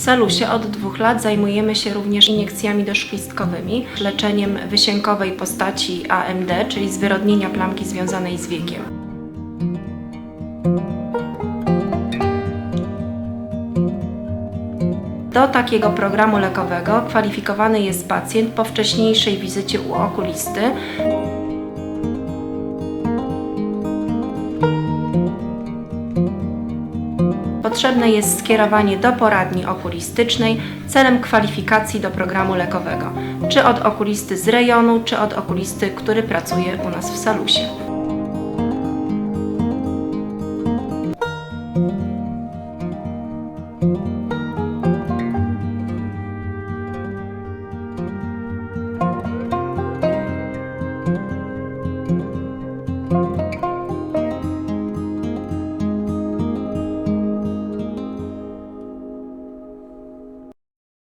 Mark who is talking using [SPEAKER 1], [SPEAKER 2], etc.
[SPEAKER 1] Salusie od dwóch lat zajmujemy się również iniekcjami doszklistkowymi, leczeniem wysiękowej postaci AMD, czyli zwyrodnienia plamki związanej z wiekiem. Do takiego programu lekowego kwalifikowany jest pacjent po wcześniejszej wizycie u okulisty. Potrzebne jest skierowanie do poradni okulistycznej celem kwalifikacji do programu lekowego, czy od okulisty z rejonu, czy od okulisty, który pracuje u nas w Salusie. thank you